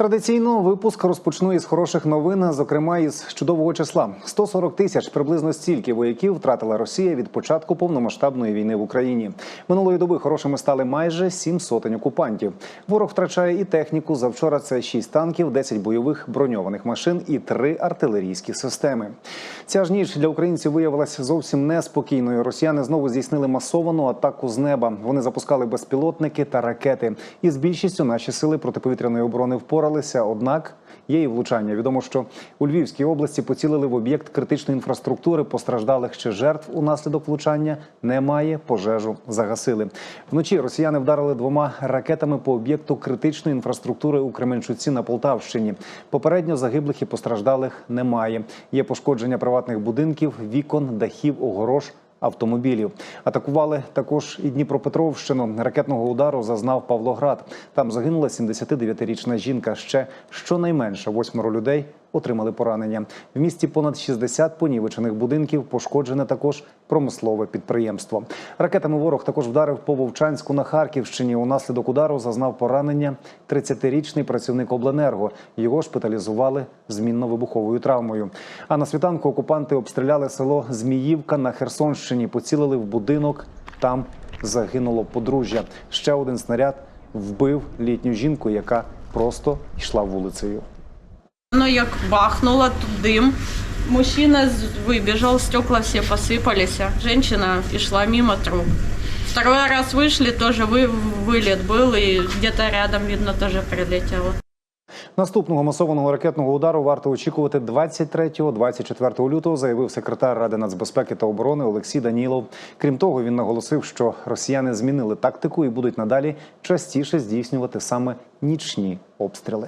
Традиційно випуск розпочну із хороших новин, зокрема із чудового числа. 140 тисяч приблизно стільки вояків втратила Росія від початку повномасштабної війни в Україні. Минулої доби хорошими стали майже сім сотень окупантів. Ворог втрачає і техніку. Завчора це 6 танків, 10 бойових броньованих машин і 3 артилерійські системи. Ця ж ніч для українців виявилася зовсім неспокійною. Росіяни знову здійснили масовану атаку з неба. Вони запускали безпілотники та ракети. І з більшістю наші сили протиповітряної оборони впоралися. Однак є і влучання. Відомо, що у Львівській області поцілили в об'єкт критичної інфраструктури. Постраждалих ще жертв унаслідок влучання немає. Пожежу загасили. Вночі росіяни вдарили двома ракетами по об'єкту критичної інфраструктури у Кременчуці на Полтавщині. Попередньо загиблих і постраждалих немає. Є пошкодження приватних будинків, вікон, дахів, огорож автомобілів. Атакували також і Дніпропетровщину. Ракетного удару зазнав Павлоград. Там загинула 79-річна жінка. Ще щонайменше восьмеро людей отримали поранення. В місті понад 60 понівечених будинків. Пошкоджене також промислове підприємство. Ракетами ворог також вдарив по Вовчанську на Харківщині. Унаслідок удару зазнав поранення 30-річний працівник обленерго. Його шпиталізували з мінно-вибуховою травмою. А на світанку окупанти обстріляли село Зміївка на Херсонщині. Поцілили в будинок. Там загинуло подружжя. Ще один снаряд вбив літню жінку, яка просто йшла вулицею. Ну, як бахнуло, тут дим. Мужчина з- выбежал, стекла все посыпались. а Женщина и шла мимо труп. Второй раз вышли, тоже вы, вылет был, и где-то рядом, видно, тоже прилетело. Наступного масованого ракетного удару варто очікувати 23-24 лютого, заявив секретар Ради нацбезпеки та оборони Олексій Данілов. Крім того, він наголосив, що росіяни змінили тактику і будуть надалі частіше здійснювати саме нічні обстріли.